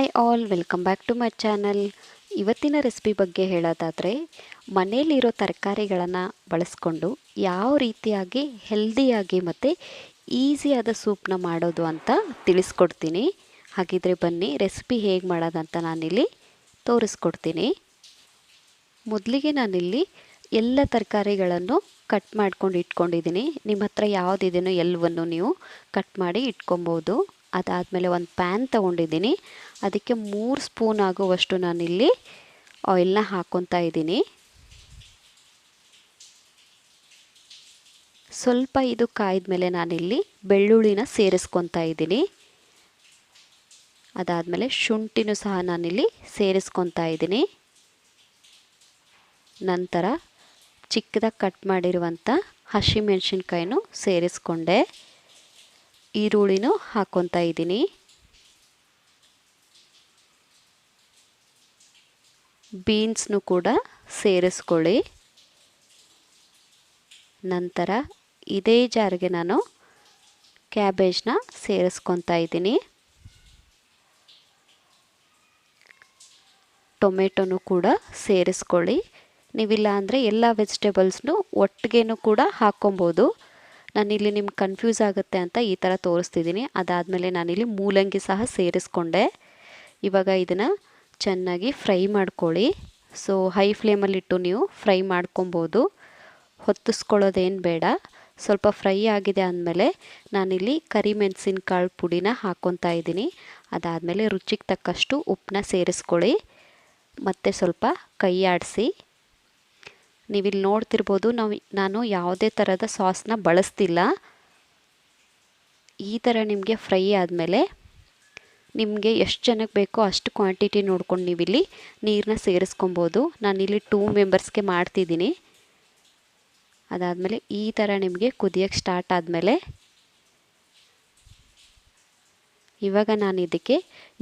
Hi all welcome back to my channel ಇವತ್ತಿನ recipe ಬಗ್ಗೆ ಹೇಳೋದಾದರೆ, ಮನೆಯಲ್ಲಿರೋ ತರಕಾರಿಗಳನ್ನು ಬಳಸ್ಕೊಂಡು ಯಾವ ರೀತಿಯಾಗಿ ಹೆಲ್ದಿಯಾಗಿ ಮತ್ತು ಈಸಿಯಾದ ಸೂಪ್ನ ಮಾಡೋದು ಅಂತ ತಿಳಿಸ್ಕೊಡ್ತೀನಿ. ಹಾಗಿದ್ರೆ ಬನ್ನಿ ರೆಸಿಪಿ ಹೇಗೆ ಮಾಡೋದಂತ ನಾನಿಲ್ಲಿ ತೋರಿಸ್ಕೊಡ್ತೀನಿ. ಮೊದಲಿಗೆ ನಾನಿಲ್ಲಿ ಎಲ್ಲ ತರಕಾರಿಗಳನ್ನು ಕಟ್ ಮಾಡ್ಕೊಂಡು ಇಟ್ಕೊಂಡಿದ್ದೀನಿ. ನಿಮ್ಮ ಹತ್ರ ಯಾವುದಿದೆಯೋ ಎಲ್ಲವನ್ನು ನೀವು ಕಟ್ ಮಾಡಿ ಇಟ್ಕೊಬೋದು. ಅದಾದಮೇಲೆ ಒಂದು ಪ್ಯಾನ್ ತಗೊಂಡಿದ್ದೀನಿ. ಅದಕ್ಕೆ ಮೂರು ಸ್ಪೂನ್ ಆಗುವಷ್ಟು ನಾನಿಲ್ಲಿ ಆಯಿಲ್ನ ಹಾಕ್ಕೊತಾ ಇದ್ದೀನಿ. ಸ್ವಲ್ಪ ಇದು ಕಾಯ್ದ ಮೇಲೆ ನಾನಿಲ್ಲಿ ಬೆಳ್ಳುಳ್ಳಿನ ಸೇರಿಸ್ಕೊತಾ ಇದ್ದೀನಿ. ಅದಾದಮೇಲೆ ಶುಂಠಿನೂ ಸಹ ನಾನಿಲ್ಲಿ ಸೇರಿಸ್ಕೊತಾ ಇದ್ದೀನಿ. ನಂತರ ಚಿಕ್ಕದಾಗಿ ಕಟ್ ಮಾಡಿರುವಂಥ ಹಸಿಮೆಣ್ಸಿನ್ಕಾಯಿನೂ ಸೇರಿಸ್ಕೊಂಡೆ. ಈರುಳ್ಳಿನೂ ಹಾಕ್ಕೊತಾ ಇದ್ದೀನಿ. ಬೀನ್ಸ್ನು ಕೂಡ ಸೇರಿಸ್ಕೊಳ್ಳಿ. ನಂತರ ಇದೇ ಜಾರಿಗೆ ನಾನು ಕ್ಯಾಬೇಜ್ನ ಸೇರಿಸ್ಕೊತಾ ಇದ್ದೀನಿ. ಟೊಮೆಟೊನು ಕೂಡ ಸೇರಿಸ್ಕೊಳ್ಳಿ. ನೀವಿಲ್ಲ ಅಂದರೆ ಎಲ್ಲ ವೆಜಿಟೇಬಲ್ಸ್ನು ಒಟ್ಟಿಗೆನೂ ಕೂಡ ಹಾಕ್ಕೊಬೋದು ನಾನಿಲ್ಲಿ ನಿಮ್ಗೆ ಕನ್ಫ್ಯೂಸ್ ಆಗುತ್ತೆ ಅಂತ ಈ ಥರ ತೋರಿಸ್ತಿದ್ದೀನಿ. ಅದಾದಮೇಲೆ ನಾನಿಲ್ಲಿ ಮೂಲಂಗಿ ಸಹ ಸೇರಿಸ್ಕೊಂಡೆ. ಇವಾಗ ಇದನ್ನು ಚೆನ್ನಾಗಿ ಫ್ರೈ ಮಾಡ್ಕೊಳ್ಳಿ. ಸೊ ಹೈ ಫ್ಲೇಮಲ್ಲಿಟ್ಟು ನೀವು ಫ್ರೈ ಮಾಡ್ಕೊಬೋದು. ಹೊತ್ತಿಸ್ಕೊಳ್ಳೋದೇನು ಬೇಡ. ಸ್ವಲ್ಪ ಫ್ರೈ ಆಗಿದೆ ಅಂದಮೇಲೆ ನಾನಿಲ್ಲಿ ಕರಿಮೆಣಸಿನ್ಕಾಳು ಪುಡಿನ ಹಾಕ್ಕೊತಾ ಇದ್ದೀನಿ. ಅದಾದಮೇಲೆ ರುಚಿಗೆ ತಕ್ಕಷ್ಟು ಉಪ್ಪನ್ನ ಸೇರಿಸ್ಕೊಳ್ಳಿ. ಮತ್ತು ಸ್ವಲ್ಪ ಕೈ ಆಡಿಸಿ. ನೀವಿಲ್ಲಿ ನೋಡ್ತಿರ್ಬೋದು, ನಾವು ನಾನು ಯಾವುದೇ ಥರದ ಸಾಸ್ನ ಬಳಸ್ತಿಲ್ಲ. ಈ ಥರ ನಿಮಗೆ ಫ್ರೈ ಆದಮೇಲೆ ನಿಮಗೆ ಎಷ್ಟು ಜನಕ್ಕೆ ಬೇಕೋ ಅಷ್ಟು ಕ್ವಾಂಟಿಟಿ ನೋಡ್ಕೊಂಡು ನೀವಿಲ್ಲಿ ನೀರನ್ನ ಸೇರಿಸ್ಕೊಬೋದು. ನಾನಿಲ್ಲಿ ಟೂ ಮೆಂಬರ್ಸ್ಗೆ ಮಾಡ್ತಿದ್ದೀನಿ. ಅದಾದಮೇಲೆ ಈ ಥರ ನಿಮಗೆ ಕುದಿಯೋಕ್ಕೆ ಸ್ಟಾರ್ಟ್ ಆದಮೇಲೆ ಇವಾಗ ನಾನು ಇದಕ್ಕೆ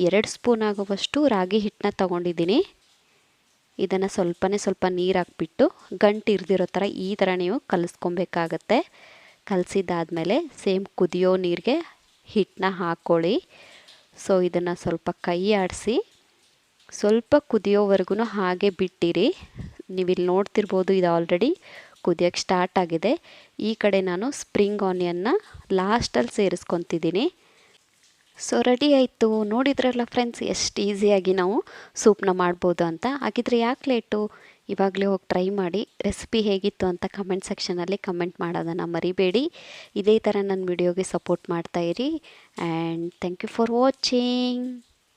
ಎರಡು ಸ್ಪೂನ್ ಆಗುವಷ್ಟು ರಾಗಿ ಹಿಟ್ಟನ್ನ ತಗೊಂಡಿದ್ದೀನಿ. ಇದನ್ನು ಸ್ವಲ್ಪನೇ ಸ್ವಲ್ಪ ನೀರು ಹಾಕ್ಬಿಟ್ಟು ಗಂಟು ಇರ್ದಿರೋ ಥರ ಈ ಥರ ನೀವು ಕಲಿಸ್ಕೊಬೇಕಾಗತ್ತೆ. ಕಲಸಿದ್ದಾದಮೇಲೆ ಸೇಮ್ ಕುದಿಯೋ ನೀರಿಗೆ ಹಿಟ್ಟನ್ನ ಹಾಕ್ಕೊಳ್ಳಿ ಸೊ, ಇದನ್ನು ಸ್ವಲ್ಪ ಕೈ ಆಡಿಸಿ, ಸ್ವಲ್ಪ ಕುದಿಯೋವರೆಗೂ ಹಾಗೆ ಬಿಟ್ಟಿರಿ. ನೀವಿಲ್ಲಿ ನೋಡ್ತಿರ್ಬೋದು ಇದು ಆಲ್ರೆಡಿ ಕುದಿಯೋಕ್ಕೆ ಸ್ಟಾರ್ಟ್ ಆಗಿದೆ. ಈ ಕಡೆ ನಾನು ಸ್ಪ್ರಿಂಗ್ ಆನಿಯನ್ನ ಲಾಸ್ಟಲ್ಲಿ ಸೇರಿಸ್ಕೊತಿದ್ದೀನಿ. ಸೊ ರೆಡಿ ಆಯಿತು. ನೋಡಿದ್ರಲ್ಲ ಫ್ರೆಂಡ್ಸ್ ಎಷ್ಟು ಈಸಿಯಾಗಿ ನಾವು ಸೂಪ್ನ ಮಾಡ್ಬೋದು ಅಂತ. ಹಾಗಿದ್ರೆ ಯಾಕೆ ಲೇಟು ಇವಾಗಲೇ ಹೋಗಿ ಟ್ರೈ ಮಾಡಿ ರೆಸಿಪಿ ಹೇಗಿತ್ತು ಅಂತ ಕಮೆಂಟ್ ಸೆಕ್ಷನಲ್ಲಿ ಕಮೆಂಟ್ ಮಾಡೋದನ್ನು ಮರಿಬೇಡಿ. ಇದೇ ಥರ ನನ್ನ ವಿಡಿಯೋಗೆ support ಮಾಡ್ತಾಯಿರಿ and thank you for watching